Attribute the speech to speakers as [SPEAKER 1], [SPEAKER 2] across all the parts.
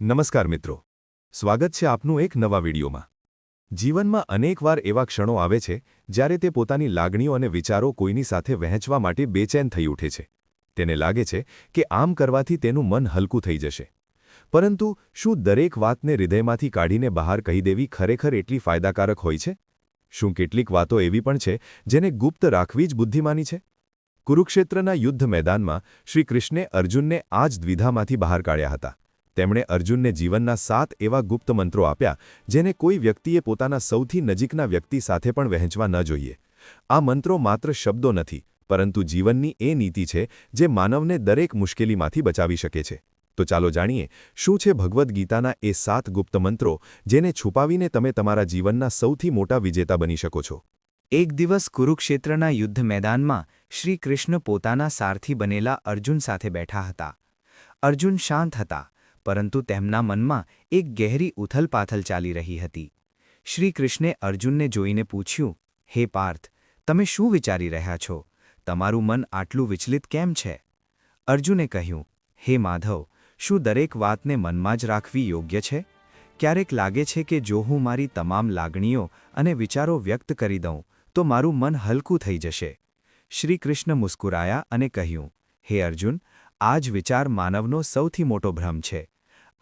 [SPEAKER 1] નમસ્કાર મિત્રો. સ્વાગત છે આપનું એક નવા વિડીયોમાં. જીવનમાં અનેકવાર એવા ક્ષણો આવે છે, જ્યારે તે પોતાની લાગણીઓ અને વિચારો કોઈની સાથે વહેંચવા માટે બેચેન થઈ ઉઠે છે. તેને લાગે છે કે આમ કરવાથી તેનું મન હલકું થઈ જશે. પરંતુ શું દરેક વાતને હૃદયમાંથી કાઢીને બહાર કહી દેવી ખરેખર એટલી ફાયદાકારક હોય છે? શું કેટલીક વાતો એવી પણ છે, જેને ગુપ્ત રાખવી જ બુદ્ધિમાની છે? કુરુક્ષેત્રના યુદ્ધ મેદાનમાં શ્રી કૃષ્ણે અર્જુનને આ જ દ્વિધામાંથી બહાર કાઢ્યા હતા. તેમણે અર્જુનને જીવનના સાત એવા ગુપ્ત મંત્રો આપ્યા, જેને કોઈ વ્યક્તિએ પોતાના સૌથી નજીકના વ્યક્તિ સાથે પણ વહેંચવા ન જોઈએ. આ મંત્રો માત્ર શબ્દો નથી, પરંતુ જીવનની એ નીતિ છે જે માનવને દરેક મુશ્કેલીમાંથી બચાવી શકે છે. તો ચાલો જાણીએ, શું છે ભગવદ્ ગીતાના એ સાત ગુપ્ત મંત્રો જેને છુપાવીને તમે તમારા જીવનના સૌથી મોટા વિજેતા બની શકો છો?
[SPEAKER 2] એક દિવસ કુરુક્ષેત્રના યુદ્ધ મેદાનમાં શ્રી કૃષ્ણ પોતાના સારથી બનેલા અર્જુન સાથે બેઠા હતા. અર્જુન શાંત હતા. પરંતુ તેમના મનમાં એક ગહેરી ઉથલપાથલ ચાલી રહી હતી. શ્રી કૃષ્ણે અર્જુનને જોઈને પૂછ્યું, હે પાર્થ, તમે શું વિચારી રહ્યા છો? તમારું મન આટલું વિચલિત કેમ છે? અર્જુને કહ્યું, હે માધવ, શું દરેક વાતને મનમાં જ રાખવી યોગ્ય છે? ક્યારેક લાગે છે કે જો હું મારી તમામ લાગણીઓ અને વિચારો વ્યક્ત કરી દઉં, તો મારું મન હલકું થઈ જશે. શ્રી કૃષ્ણ મુસ્કુરાયા અને કહ્યું, હે અર્જુન, આ જ વિચાર માનવનો સૌથી મોટો ભ્રમ છે.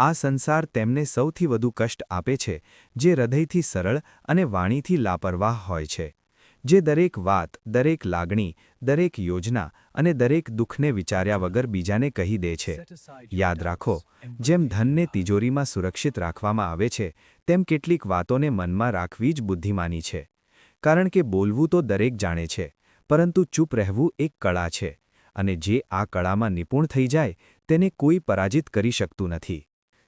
[SPEAKER 2] આ સંસાર તેમને સૌથી વધુ કષ્ટ આપે છે, જે હૃદયથી સરળ અને વાણીથી લાપરવાહ હોય છે, જે દરેક વાત, દરેક લાગણી, દરેક યોજના અને દરેક દુઃખને વિચાર્યા વગર બીજાને કહી દે છે. યાદ રાખો, જેમ ધનને તિજોરીમાં સુરક્ષિત રાખવામાં આવે છે, તેમ કેટલીક વાતોને મનમાં રાખવી જ બુદ્ધિમાની છે. કારણ કે બોલવું તો દરેક જાણે છે, પરંતુ ચૂપ રહેવું એક કળા છે, અને જે આ કળામાં નિપુણ થઈ જાય, તેને કોઈ પરાજિત કરી શકતું નથી.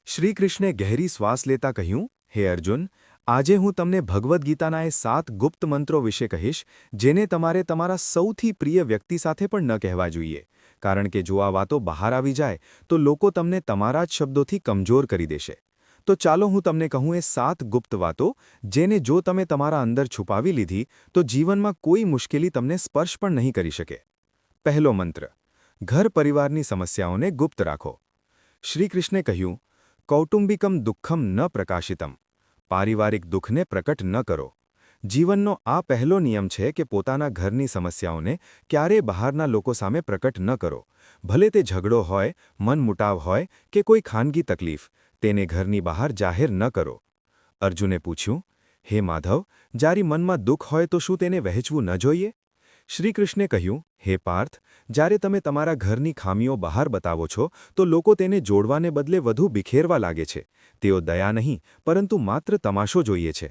[SPEAKER 1] શ્રીકૃષ્ણે ગહેરી શ્વાસ લેતા કહ્યું, હે અર્જુન, આજે હું તમને ભગવદ્ ગીતાના એ સાત ગુપ્ત મંત્રો વિશે કહીશ, જેને તમારે તમારા સૌથી પ્રિય વ્યક્તિ સાથે પણ ન કહેવા જોઈએ. કારણ કે જો આ વાતો બહાર આવી જાય, તો લોકો તમને તમારા જ શબ્દોથી કમજોર કરી દેશે. તો ચાલો હું તમને કહું એ સાત ગુપ્ત વાતો, જેને જો તમે તમારા અંદર છુપાવી લીધી, તો જીવનમાં કોઈ મુશ્કેલી તમને સ્પર્શ પણ નહીં કરી શકે. પહેલો મંત્ર, ઘર પરિવારની સમસ્યાઓને ગુપ્ત રાખો. શ્રીકૃષ્ણે કહ્યું કૌટુંબિકમ દુઃખમ ન પ્રકાશિતમ. પારિવારિક દુઃખને પ્રકટ ન કરો. જીવનનો આ પહેલો નિયમ છે કે પોતાના ઘરની સમસ્યાઓને ક્યારેય બહારના લોકો સામે પ્રકટ ન કરો. ભલે તે ઝઘડો હોય મનમુટાવ હોય કે કોઈ ખાનગી તકલીફ, તેને ઘરની બહાર જાહેર ન કરો. અર્જુને પૂછ્યું, હે માધવ જારી મનમાં દુઃખ હોય તો શું તેને વહેંચવું ન જોઈએ? શ્રીકૃષ્ણે કહ્યું, હે પાર્થ, જ્યારે તમે તમારા ઘરની ખામીઓ બહાર બતાવો છો, તો લોકો તેને જોડવાને બદલે વધુ બિખેરવા લાગે છે. તેઓ દયા નહીં, પરંતુ માત્ર તમાશો જોઈએ છે.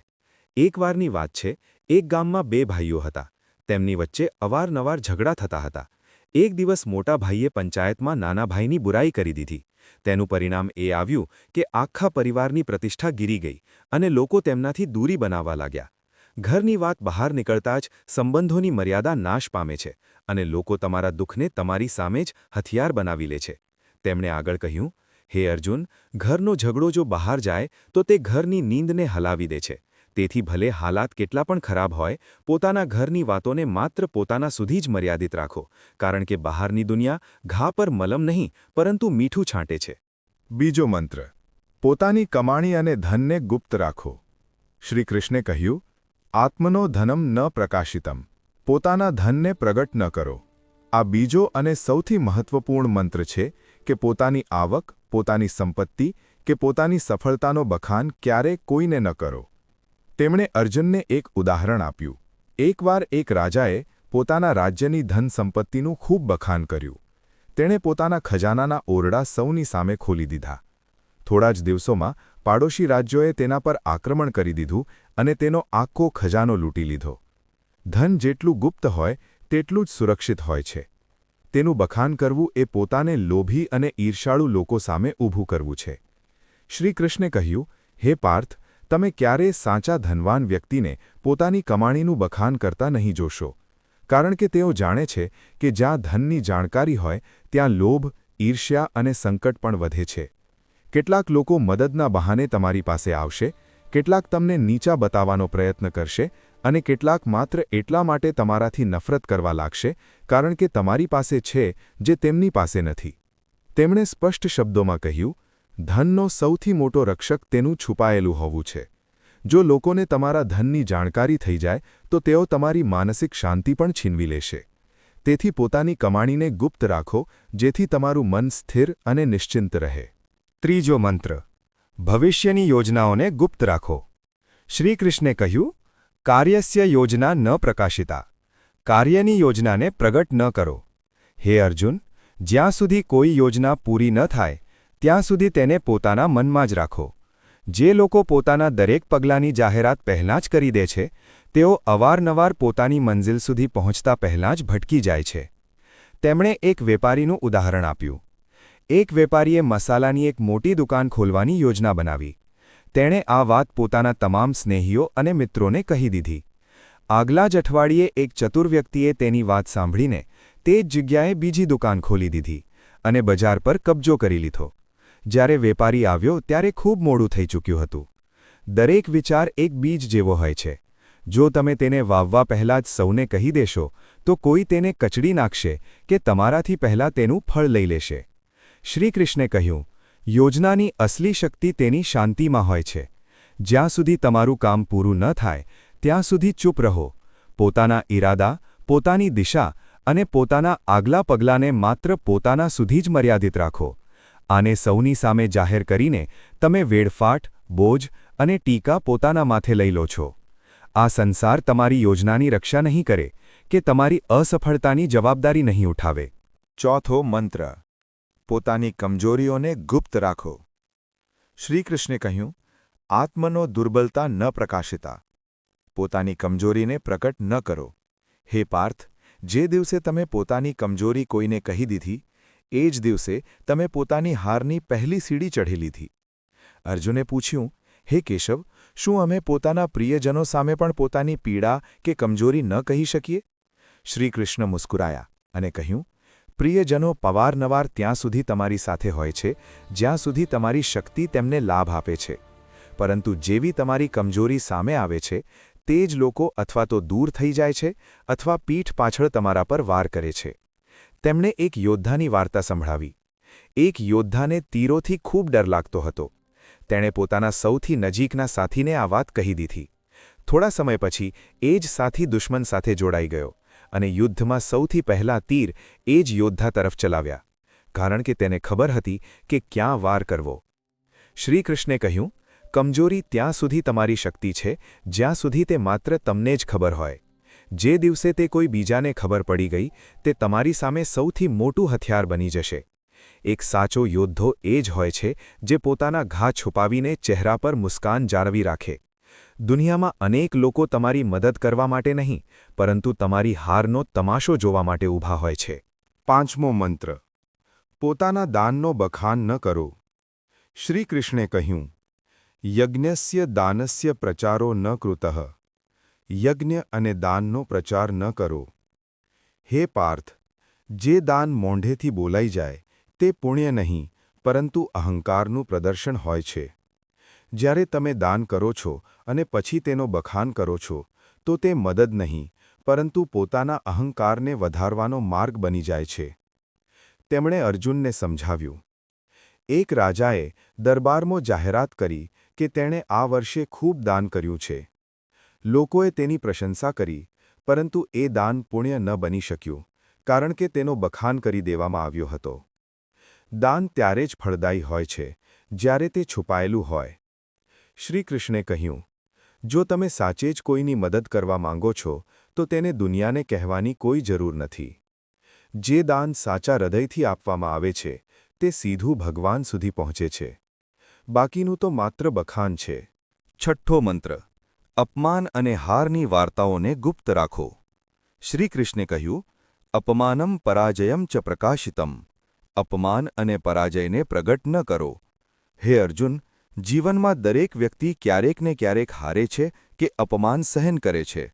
[SPEAKER 1] એકવારની વાત છે, એક ગામમાં બે ભાઈઓ હતા. તેમની વચ્ચે અવારનવાર ઝઘડા થતા હતા. એક દિવસ મોટા ભાઈએ પંચાયતમાં નાના ભાઈની બુરાઈ કરી દીધી. તેનું પરિણામ એ આવ્યું કે આખા પરિવારની પ્રતિષ્ઠા ગીરી ગઈ અને લોકો તેમનાથી દૂરી બનાવવા લાગ્યા. ઘરની વાત બહાર નીકળતા જ સંબંધોની મર્યાદા નાશ પામે છે અને લોકો તમારા દુઃખને તમારી સામે જ હથિયાર બનાવી લે છે. તેમણે આગળ કહ્યું, હે અર્જુન, ઘરનો ઝઘડો જો બહાર જાય તો તે ઘરની નીંદને હલાવી દે છે. તેથી ભલે હાલાત કેટલા પણ ખરાબ હોય, પોતાના ઘરની વાતોને માત્ર પોતાના સુધી જ મર્યાદિત રાખો. કારણ કે બહારની દુનિયા ઘા પર મલમ નહીં, પરંતુ મીઠું છાંટે છે. બીજો મંત્ર, પોતાની કમાણી અને ધનને ગુપ્ત રાખો. શ્રીકૃષ્ણે કહ્યું આત્મનો ધનમ ન પ્રકાશિતમ. પોતાના ધનને પ્રગટ ન કરો. આ બીજો અને સૌથી મહત્વપૂર્ણ મંત્ર છે કે પોતાની આવક, પોતાની સંપત્તિ કે પોતાની સફળતાનો બખાન ક્યારે કોઈને ન કરો. તેમણે અર્જુનને એક ઉદાહરણ આપ્યું. એકવાર એક રાજાએ પોતાના રાજ્યની ધન સંપત્તિનું ખૂબ બખાન કર્યું. તેણે પોતાના ખજાનાના ઓરડા સૌની સામે ખોલી દીધા. થોડા જ દિવસોમાં પાડોશી રાજ્યોએ તેના પર આક્રમણ કરી દીધું અને તેનો આખો ખજાનો લૂંટી લીધો. ધન જેટલું ગુપ્ત હોય, તેટલું જ સુરક્ષિત હોય છે. તેનું બખાન કરવું એ પોતાને લોભી અને ઈર્ષાળુ લોકો સામે ઊભું કરવું છે. શ્રીકૃષ્ણે કહ્યું, હે પાર્થ, તમે ક્યારેય સાચા ધનવાન વ્યક્તિને પોતાની કમાણીનું બખાન કરતા નહીં જોશો. કારણ કે તેઓ જાણે છે કે જ્યાં ધનની જાણકારી હોય, ત્યાં લોભ, ઈર્ષ્યા અને સંકટ પણ વધે છે. કેટલાક લોકો મદદના બહાને તમારી પાસે આવશે, કેટલાક તમને નીચા બતાવવાનો પ્રયત્ન કરશે અને કેટલાક માત્ર એટલા માટે તમારાથી નફરત કરવા લાગશે કારણ કે તમારી પાસે છે જે તેમની પાસે નથી. તેમણે સ્પષ્ટ શબ્દોમાં કહ્યું, ધનનો સૌથી મોટો રક્ષક તેનું છુપાયેલું હોવું છે. જો લોકોને તમારા ધનની જાણકારી થઈ જાય, તો તેઓ તમારી માનસિક શાંતિ પણ છીનવી લેશે. તેથી પોતાની કમાણીને ગુપ્ત રાખો, જેથી તમારું મન સ્થિર અને નિશ્ચિંત રહે. ત્રીજો મંત્ર. ભવિષ્યની યોજનાઓને ગુપ્ત રાખો. શ્રીકૃષ્ણે કહ્યું, કાર્યસ્ય યોજના ન પ્રકાશિતા. કાર્યની યોજનાને પ્રગટ ન કરો. હે અર્જુન, જ્યાં સુધી કોઈ યોજના પૂરી ન થાય, ત્યાં સુધી તેને પોતાના મનમાં જ રાખો. જે લોકો પોતાના દરેક પગલાંની જાહેરાત પહેલાં જ કરી દે છે, તેઓ અવારનવાર પોતાની મંઝિલ સુધી પહોંચતા પહેલાં જ ભટકી જાય છે. તેમણે એક વેપારીનું ઉદાહરણ આપ્યું. એક વેપારીએ મસાલાની એક મોટી દુકાન ખોલવાની યોજના બનાવી. તેણે આ વાત પોતાના તમામ સ્નેહીઓ અને મિત્રોને કહી દીધી. આગલા જ અઠવાડિયે એક ચતુર વ્યક્તિએ તેની વાત સાંભળીને તે જ જગ્યાએ બીજી દુકાન ખોલી દીધી અને બજાર પર કબજો કરી લીધો. જ્યારે વેપારી આવ્યો ત્યારે ખૂબ મોડું થઈ ચૂક્યું હતું. દરેક વિચાર એક બીજ જેવો હોય છે. જો તમે તેને વાવવા પહેલાં જ સૌને કહી દેશો, તો કોઈ તેને કચડી નાખશે કે તમારાથી પહેલાં તેનું ફળ લઈ લેશે. શ્રીકૃષ્ણે કહ્યું, યોજનાની અસલી શક્તિ તેની શાંતિમાં હોય છે. જ્યાં સુધી તમારું કામ પૂરું ન થાય, ત્યાં સુધી ચૂપ રહો. પોતાના ઈરાદા, પોતાની દિશા અને પોતાના આગલા પગલાંને માત્ર પોતાના સુધી જ મર્યાદિત રાખો. આને સૌની સામે જાહેર કરીને તમે વેડફાટ, બોજ અને ટીકા પોતાના માથે લઈ લો છો. આ સંસાર તમારી યોજનાની રક્ષા નહીં કરે કે તમારી અસફળતાની જવાબદારી નહીં ઉઠાવે. ચોથો મંત્ર. પોતાની કમજોરીઓને ગુપ્ત રાખો. શ્રીકૃષ્ણે કહ્યું, આત્મનો દુર્બલતા ન પ્રકાશિતા. પોતાની કમજોરીને પ્રકટ ન કરો. હે પાર્થ, જે દિવસે તમે પોતાની કમજોરી કોઈને કહી દીધી, એ જ દિવસે તમે પોતાની હારની પહેલી સીડી ચઢી લીધી. અર્જુને પૂછ્યું, હે કેશવ, શું અમે પોતાના પ્રિયજનો સામે પણ પોતાની પીડા કે કમજોરી ન કહી શકીએ? શ્રીકૃષ્ણ મુસ્કુરાયા અને કહ્યું પ્રિયજનો પવારનવાર ત્યાં સુધી તમારી સાથે હોય છે, જ્યાં સુધી તમારી શક્તિ તેમને લાભ આપે છે. પરંતુ જેવી તમારી કમજોરી સામે આવે છે, તે જ લોકો અથવા તો દૂર થઈ જાય છે, અથવા પીઠ પાછળ તમારા પર વાર કરે છે. તેમણે એક યોદ્ધાની વાર્તા સંભળાવી. એક યોદ્ધાને તીરોથી ખૂબ ડર લાગતો હતો. તેણે પોતાના સૌથી નજીકના સાથીને આ વાત કહી દીધી. થોડા સમય પછી એ જ સાથી દુશ્મન સાથે જોડાઈ ગયો. અને યુદ્ધમાં સૌથી પહેલા તીર એ જ યોદ્ધા તરફ ચલાવ્યા. કારણ કે તેને ખબર હતી કે ક્યાં વાર કરવો. શ્રીકૃષ્ણે કહ્યું, કમજોરી ત્યાં સુધી તમારી શક્તિ છે, જ્યાં સુધી તે માત્ર તમને જ ખબર હોય. જે દિવસે તે કોઈ બીજાને ખબર પડી ગઈ, તે તમારી સામે સૌથી મોટું હથિયાર બની જશે. એક સાચો યોદ્ધો એ જ હોય છે, જે પોતાના ઘા છુપાવીને ચહેરા પર મુસ્કાન જાળવી રાખે. દુનિયામાં અનેક લોકો તમારી મદદ કરવા માટે નહીં, પરંતુ તમારી હારનો તમાશો જોવા માટે ઊભા હોય છે. પાંચમો મંત્ર. પોતાના દાનનો બખાન ન કરો. શ્રીકૃષ્ણે કહ્યું, યજ્ઞસ્ય દાનસ્ય પ્રચારો ન કૃતઃ. યજ્ઞ અને દાનનો પ્રચાર ન કરો. હે પાર્થ, જે દાન મોંઢેથી બોલાઈ જાય, તે પુણ્ય નહીં, પરંતુ અહંકારનું પ્રદર્શન હોય છે. જ્યારે તમે દાન કરો છો અને પછી તેનો બખાન કરો છો, તો તે મદદ નહીં, પરંતુ પોતાના અહંકારને વધારવાનો માર્ગ બની જાય છે. તેમણે અર્જુનને સમજાવ્યું. એક રાજાએ દરબારમાં જાહેરાત કરી કે તેણે આ વર્ષે ખૂબ દાન કર્યું છે. લોકોએ તેની પ્રશંસા કરી, પરંતુ એ દાન પુણ્ય ન બની શક્યું, કારણ કે તેનો બખાન કરી દેવામાં આવ્યો હતો. દાન ત્યારે જ ફળદાયી હોય છે, જ્યારે તે છુપાયેલું હોય. શ્રીકૃષ્ણે કહ્યું, જો તમે સાચે જ કોઈની મદદ કરવા માંગો છો, તો તેને દુનિયાને કહેવાની કોઈ જરૂર નથી. જે દાન સાચા હૃદયથી આપવામાં આવે છે, તે સીધું ભગવાન સુધી પહોંચે છે. બાકીનું તો માત્ર બખાન છે. છઠ્ઠો મંત્ર, અપમાન અને હારની વાર્તાઓને ગુપ્ત રાખો. શ્રીકૃષ્ણે કહ્યું, અપમાનમ પરાજયમ ચ પ્રકાશિતમ. અપમાન અને પરાજયને પ્રગટ ન કરો. હે અર્જુન જીવનમાં દરેક વ્યક્તિ ક્યારેક ને ક્યારેક હારે છે કે અપમાન સહન કરે છે.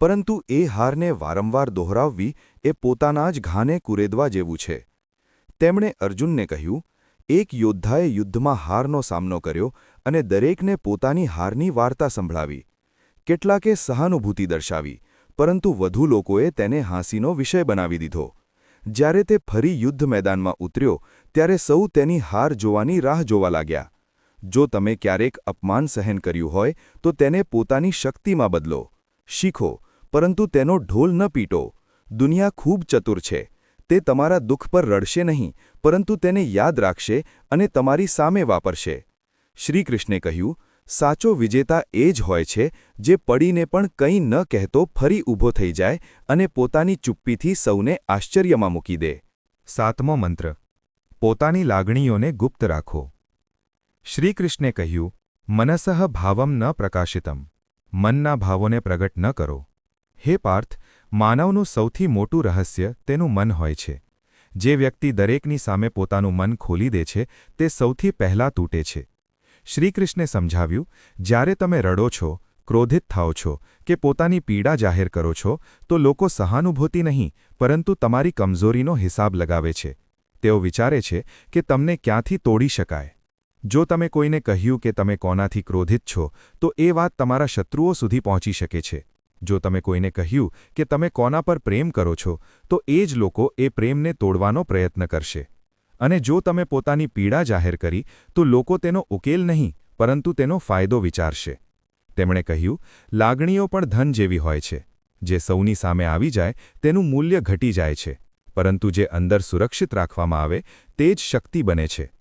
[SPEAKER 1] પરંતુ એ હારને વારંવાર દોહરાવવી એ પોતાના જ ઘાને કુરેદવા જેવું છે. તેમણે અર્જુનને કહ્યું, એક યોદ્ધાએ યુદ્ધમાં હારનો સામનો કર્યો અને દરેકને પોતાની હારની વાર્તા સંભળાવી. કેટલાકે સહાનુભૂતિ દર્શાવી, પરંતુ વધુ લોકોએ તેને હાંસીનો વિષય બનાવી દીધો. જ્યારે તે ફરી યુદ્ધ મેદાનમાં ઉતર્યો, ત્યારે સૌ તેની હાર જોવાની રાહ જોવા લાગ્યા. જો તમે ક્યારેક અપમાન સહન કર્યું હોય, તો તેને પોતાની શક્તિમાં બદલો. શીખો, પરંતુ તેનો ઢોલ ન પીટો. દુનિયા ખૂબ ચતુર છે. તે તમારા દુઃખ પર રડશે નહીં, પરંતુ તેને યાદ રાખશે અને તમારી સામે વાપરશે. શ્રીકૃષ્ણે કહ્યું, સાચો વિજેતા એ જ હોય છે જે પડીને પણ કંઈ ન કહેતો ફરી ઊભો થઈ જાય અને પોતાની ચુપ્પીથી સૌને આશ્ચર્યમાં મૂકી દે.
[SPEAKER 3] સાતમો મંત્ર, પોતાની લાગણીઓને ગુપ્ત રાખો. શ્રીકૃષ્ણે કહ્યું, મનસઃ ભાવમ ન પ્રકાશિતમ. મનના ભાવોને પ્રગટ ન કરો. હે પાર્થ, માનવનું સૌથી મોટું રહસ્ય તેનું મન હોય છે. જે વ્યક્તિ દરેકની સામે પોતાનું મન ખોલી દે છે, તે સૌથી પહેલાં તૂટે છે. શ્રીકૃષ્ણે સમજાવ્યું, જ્યારે તમે રડો છો, ક્રોધિત થાઓ છો કે પોતાની પીડા જાહેર કરો છો, તો લોકો સહાનુભૂતિ નહીં, પરંતુ તમારી કમજોરીનો હિસાબ લગાવે છે. તેઓ વિચારે છે કે તમને ક્યાંથી તોડી શકાય. જો તમે કોઈને કહ્યું કે તમે કોનાથી ક્રોધિત છો, તો એ વાત તમારા શત્રુઓ સુધી પહોંચી શકે છે. જો તમે કોઈને કહ્યું કે તમે કોના પર પ્રેમ કરો છો, તો એ જ લોકો એ પ્રેમને તોડવાનો પ્રયત્ન કરશે. અને જો તમે પોતાની પીડા જાહેર કરી, તો લોકો તેનો ઉકેલ નહીં, પરંતુ તેનો ફાયદો વિચારશે. તેમણે કહ્યું, લાગણીઓ પણ ધન જેવી હોય છે. જે સૌની સામે આવી જાય, તેનું મૂલ્ય ઘટી જાય છે. પરંતુ જે અંદર સુરક્ષિત રાખવામાં આવે, તે જ શક્તિ બને છે.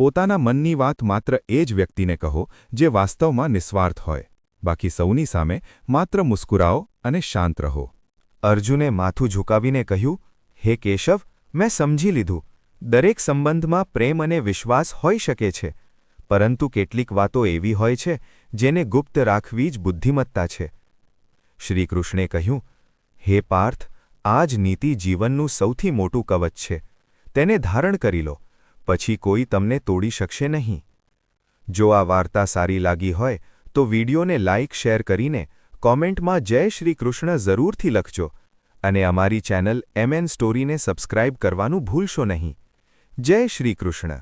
[SPEAKER 3] પોતાના મનની વાત માત્ર એ જ વ્યક્તિને કહો, જે વાસ્તવમાં નિસ્વાર્થ હોય. બાકી સૌની સામે માત્ર મુસ્કુરાઓ અને શાંત રહો.
[SPEAKER 1] અર્જુને માથું ઝુકાવીને કહ્યું, હે કેશવ, મેં સમજી લીધું. દરેક સંબંધમાં પ્રેમ અને વિશ્વાસ હોઈ શકે છે. પરંતુ કેટલીક વાતો એવી હોય છે, જેને ગુપ્ત રાખવી જ બુદ્ધિમત્તા છે. શ્રીકૃષ્ણે કહ્યું, હે પાર્થ, આ જ નીતિ જીવનનું સૌથી મોટું કવચ છે. તેને ધારણ કરી લો. પછી કોઈ તમને તોડી શકશે નહીં. જો આ વાર્તા સારી લાગી હોય, તો વિડીયોને લાઇક શેર કરીને કોમેન્ટમાં જય શ્રી કૃષ્ણ જરૂરથી લખજો અને અમારી ચેનલ એમએન સ્ટોરીને સબસ્ક્રાઇબ કરવાનું ભૂલશો નહીં. જય શ્રી કૃષ્ણ.